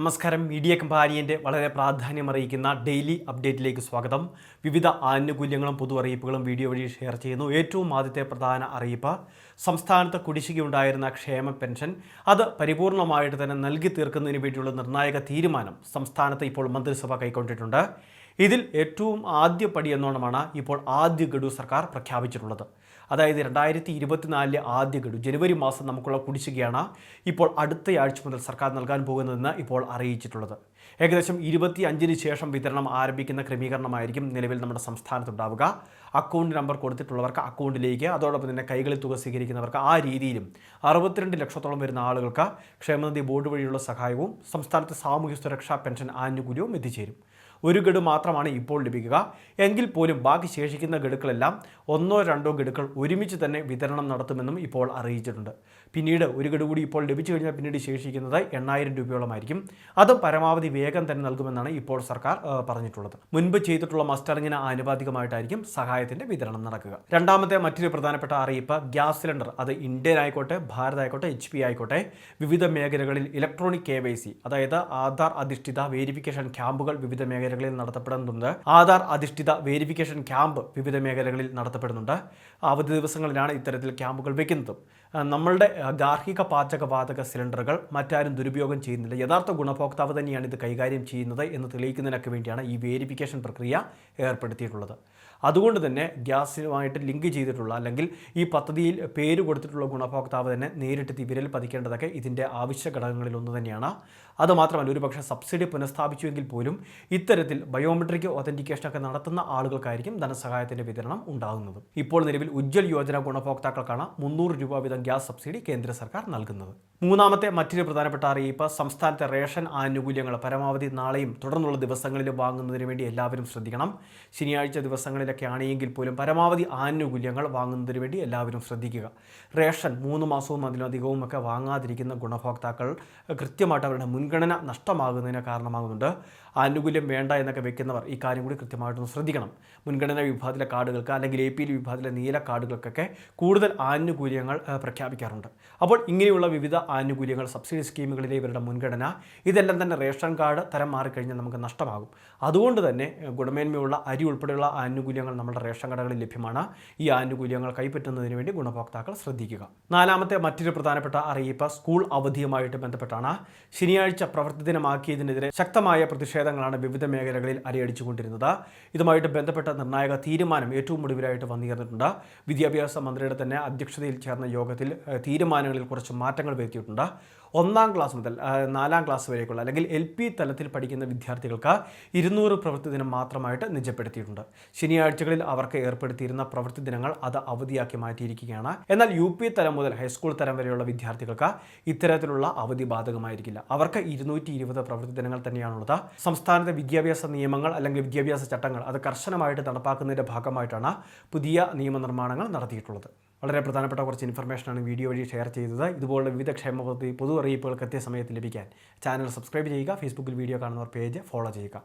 നമസ്കാരം. മീഡിയ കമ്പാനിയന്റെ വളരെ പ്രാധാന്യം അറിയിക്കുന്ന ഡെയിലി അപ്ഡേറ്റിലേക്ക് സ്വാഗതം. വിവിധ ആനുകൂല്യങ്ങളും പൊതു അറിയിപ്പുകളും വീഡിയോ വഴി ഷെയർ ചെയ്യുന്നു. ഏറ്റവും ആദ്യത്തെ പ്രധാന അറിയിപ്പ് സംസ്ഥാനത്ത് കുടിശ്ശികയുണ്ടായിരുന്ന ക്ഷേമ പെൻഷൻ. അത് പരിപൂർണമായിട്ട് തന്നെ നൽകി തീർക്കുന്നതിന് വേണ്ടിയുള്ള നിർണായക തീരുമാനം സംസ്ഥാനത്ത് ഇപ്പോൾ മന്ത്രിസഭ കൈക്കൊണ്ടിട്ടുണ്ട്. ഇതിൽ ഏറ്റവും ആദ്യ പടി എന്നോണമാണ് ഇപ്പോൾ ആദ്യ ഗഡു സർക്കാർ പ്രഖ്യാപിച്ചിട്ടുള്ളത്. അതായത് രണ്ടായിരത്തി ഇരുപത്തിനാലിലെ ആദ്യ ഗഡു ജനുവരി മാസം നമുക്കുള്ള കുടിശ്ശികയാണ് ഇപ്പോൾ അടുത്ത ആഴ്ച മുതൽ സർക്കാർ നൽകാൻ പോകുന്നതെന്ന് ഇപ്പോൾ അറിയിച്ചിട്ടുള്ളത്. ഏകദേശം ഇരുപത്തി അഞ്ചിന് ശേഷം വിതരണം ആരംഭിക്കുന്ന ക്രമീകരണമായിരിക്കും നിലവിൽ നമ്മുടെ സംസ്ഥാനത്തുണ്ടാവുക. അക്കൗണ്ട് നമ്പർ കൊടുത്തിട്ടുള്ളവർക്ക് അക്കൗണ്ടിലേക്ക് അതോടൊപ്പം തന്നെ കൈകളിൽ തുക സ്വീകരിക്കുന്നവർക്ക് ആ രീതിയിലും അറുപത്തിരണ്ട് ലക്ഷത്തോളം വരുന്ന ആളുകൾക്ക് ക്ഷേമനിധി ബോർഡ് വഴിയുള്ള സഹായവും സംസ്ഥാനത്തെ സാമൂഹ്യ സുരക്ഷാ പെൻഷൻ ആനുകൂല്യവും എത്തിച്ചേരും. ഒരു ഗഡു മാത്രമാണ് ഇപ്പോൾ ലഭിക്കുക. എങ്കിൽ പോലും ബാക്കി ശേഷിക്കുന്ന ഗഡുക്കളെല്ലാം ഒന്നോ രണ്ടോ ഗഡുക്കൾ ഒരുമിച്ച് തന്നെ വിതരണം നടത്തുമെന്നും ഇപ്പോൾ അറിയിച്ചിട്ടുണ്ട്. പിന്നീട് ഒരു ഗഡു കൂടി ഇപ്പോൾ ലഭിച്ചു കഴിഞ്ഞാൽ പിന്നീട് ശേഷിക്കുന്നത് എണ്ണായിരം രൂപയോളമായിരിക്കും. അതും പരമാവധി വേഗം തന്നെ നൽകുമെന്നാണ് ഇപ്പോൾ സർക്കാർ പറഞ്ഞിട്ടുള്ളത്. മുൻപ് ചെയ്തിട്ടുള്ള മസ്റ്ററിങ്ങിന് ആനുപാതികമായിട്ടായിരിക്കും സഹായത്തിന്റെ വിതരണം നടക്കുക. രണ്ടാമത്തെ മറ്റൊരു പ്രധാനപ്പെട്ട അറിയിപ്പ് ഗ്യാസ് സിലിണ്ടർ. അത് ഇന്ത്യൻ ആയിക്കോട്ടെ ഭാരത് ആയിക്കോട്ടെ എച്ച് പി ആയിക്കോട്ടെ വിവിധ മേഖലകളിൽ ഇലക്ട്രോണിക് കെ അതായത് ആധാർ അധിഷ്ഠിത വേരിഫിക്കേഷൻ ക്യാമ്പുകൾ വിവിധ മേഖലകളിൽ നടത്തപ്പെടുന്നുണ്ട്. ആധാർ അധിഷ്ഠിത വേരിഫിക്കേഷൻ ക്യാമ്പ് വിവിധ മേഖലകളിൽ നടത്തപ്പെടുന്നുണ്ട്. അവധി ദിവസങ്ങളിലാണ് ഇത്തരത്തിൽ ക്യാമ്പുകൾ വെക്കുന്നതും. ആ, നമ്മളുടെ ഗാർഹിക പാചകവാതക സിലിണ്ടറുകൾ മറ്റാരും ദുരുപയോഗം ചെയ്യുന്നില്ല. യഥാർത്ഥ ഗുണഭോക്താവ് തന്നെയാണ് ഇത് കൈകാര്യം ചെയ്യുന്നത് എന്ന് തെളിയിക്കുന്നതിനൊക്കെ വേണ്ടിയാണ് ഈ വേരിഫിക്കേഷൻ പ്രക്രിയ ഏർപ്പെടുത്തിയിട്ടുള്ളത്. അതുകൊണ്ട് തന്നെ ഗ്യാസുമായിട്ട് ലിങ്ക് ചെയ്തിട്ടുള്ള അല്ലെങ്കിൽ ഈ പദ്ധതിയിൽ പേര് കൊടുത്തിട്ടുള്ള ഗുണഭോക്താവ് തന്നെ നേരിട്ട് വിരൽ പതിക്കേണ്ടതൊക്കെ ഇതിന്റെ ആവശ്യ ഘടകങ്ങളിൽ ഒന്ന് തന്നെയാണ്. അതുമാത്രമല്ല ഒരുപക്ഷെ സബ്സിഡി പുനഃസ്ഥാപിച്ചുവെങ്കിൽ പോലും ഇത്തരത്തിൽ ബയോമെട്രിക് ഒതന്റിക്കേഷൻ ഒക്കെ നടത്തുന്ന ആളുകൾക്കായിരിക്കും ധനസഹായത്തിന്റെ വിതരണം ഉണ്ടാകുന്നത്. ഇപ്പോൾ നിലവിൽ ഉജ്ജ്വൽ യോജന ഗുണഭോക്താക്കൾക്കാണ് മുന്നൂറ് രൂപ വീതം ഗ്യാസ് സബ്സിഡി കേന്ദ്ര സർക്കാർ നൽകുന്നത്. മൂന്നാമത്തെ മറ്റൊരു പ്രധാനപ്പെട്ട അറിയിപ്പ് സംസ്ഥാനത്തെ റേഷൻ ആനുകൂല്യങ്ങൾ പരമാവധി നാളെയും തുടർന്നുള്ള ദിവസങ്ങളിലും വാങ്ങുന്നതിന് വേണ്ടി എല്ലാവരും ശ്രദ്ധിക്കണം. ശനിയാഴ്ച ദിവസങ്ങളിലൊക്കെ ആണെങ്കിൽ പോലും പരമാവധി ആനുകൂല്യങ്ങൾ വാങ്ങുന്നതിന് വേണ്ടി എല്ലാവരും ശ്രദ്ധിക്കുക. റേഷൻ മൂന്ന് മാസവും അതിലധികവും ഒക്കെ വാങ്ങാതിരിക്കുന്ന ഗുണഭോക്താക്കൾ കൃത്യമായിട്ട് അവരുടെ മുൻഗണന നഷ്ടമാകുന്നതിന് കാരണമാകുന്നുണ്ട്. ആനുകൂല്യം വേണ്ട എന്നൊക്കെ വെക്കുന്നവർ ഈ കാര്യം കൂടി കൃത്യമായിട്ടൊന്ന് ശ്രദ്ധിക്കണം. മുൻഗണനാ വിഭാഗത്തിലെ കാർഡുകൾക്ക് അല്ലെങ്കിൽ എ പി എൽ വിഭാഗത്തിലെ നീല കാർഡുകൾക്കൊക്കെ കൂടുതൽ ആനുകൂല്യങ്ങൾ പ്രഖ്യാപിക്കാറുണ്ട്. അപ്പോൾ ഇങ്ങനെയുള്ള വിവിധ ആനുകൂല്യങ്ങൾ സബ്സിഡി സ്കീമുകളിലെ ഇവരുടെ മുൻഗണന ഇതെല്ലാം തന്നെ റേഷൻ കാർഡ് തരം മാറിക്കഴിഞ്ഞാൽ നമുക്ക് നഷ്ടമാകും. അതുകൊണ്ട് തന്നെ ഗുണമേന്മയുള്ള അരി ഉൾപ്പെടെയുള്ള ആനുകൂല്യങ്ങൾ നമ്മുടെ റേഷൻ കടകളിൽ ലഭ്യമാണ്. ഈ ആനുകൂല്യങ്ങൾ കൈപ്പറ്റുന്നതിന് വേണ്ടി ഗുണഭോക്താക്കൾ ശ്രദ്ധിക്കുക. നാലാമത്തെ മറ്റൊരു പ്രധാനപ്പെട്ട അറിയിപ്പ് സ്കൂൾ അവധിയുമായിട്ട് ബന്ധപ്പെട്ടാണ്. ശനിയാഴ്ച പ്രവൃത്തി ദിനമാക്കിയതിനെതിരെ ശക്തമായ പ്രതിഷേധങ്ങളാണ് വിവിധ മേഖലകളിൽ അരയടിച്ചുകൊണ്ടിരുന്നത്. ഇതുമായിട്ട് ബന്ധപ്പെട്ട നിർണായക തീരുമാനം ഏറ്റവും ഒടുവിലായിട്ട് വന്നിരുന്നിട്ടുണ്ട്. വിദ്യാഭ്യാസ മന്ത്രിയുടെ തന്നെ അധ്യക്ഷതയിൽ ചേർന്ന യോഗത്തിൽ തീരുമാനങ്ങളിൽ കുറച്ച് മാറ്റങ്ങൾ വരുത്തിയിട്ടുണ്ട്. ഒന്നാം ക്ലാസ് മുതൽ നാലാം ക്ലാസ് വരേക്കുള്ള അല്ലെങ്കിൽ എൽ പി തലത്തിൽ പഠിക്കുന്ന വിദ്യാർത്ഥികൾക്ക് ഇരുന്നൂറ് പ്രവൃത്തി ദിനം മാത്രമായിട്ട് നിജപ്പെടുത്തിയിട്ടുണ്ട്. ശനിയാഴ്ചകളിൽ അവർക്ക് ഏർപ്പെടുത്തിയിരുന്ന പ്രവൃത്തി ദിനങ്ങൾ അത് അവധിയാക്കി മാറ്റിയിരിക്കുകയാണ്. എന്നാൽ യു പി തലം മുതൽ ഹൈസ്കൂൾ തലം വരെയുള്ള വിദ്യാർത്ഥികൾക്ക് ഇത്തരത്തിലുള്ള അവധി ബാധകമായിരിക്കില്ല. അവർക്ക് ഇരുന്നൂറ്റി ഇരുപത് പ്രവൃത്തി ദിനങ്ങൾ തന്നെയാണുള്ളത്. സംസ്ഥാനത്തെ വിദ്യാഭ്യാസ നിയമങ്ങൾ അല്ലെങ്കിൽ വിദ്യാഭ്യാസ ചട്ടങ്ങൾ അത് കർശനമായിട്ട് നടപ്പാക്കുന്നതിന്റെ ഭാഗമായിട്ടാണ് പുതിയ നിയമനിർമ്മാണങ്ങൾ നടത്തിയിട്ടുള്ളത്. വളരെ പ്രധാനപ്പെട്ട കുറച്ച് ഇൻഫർമേഷനാണ് വീഡിയോ വഴി ഷെയർ ചെയ്തത്. ഇതുപോലുള്ള വിവിധ ക്ഷേമ പദ്ധതി പൊതു അറിയിപ്പുകൾ കൃത്യസമയത്ത് ലഭിക്കാൻ ചാനൽ സബ്സ്ക്രൈബ് ചെയ്യുക ഫേസ്ബുക്കിൽ വീഡിയോ കാണുന്നവർ പേജ് ഫോളോ ചെയ്യുക.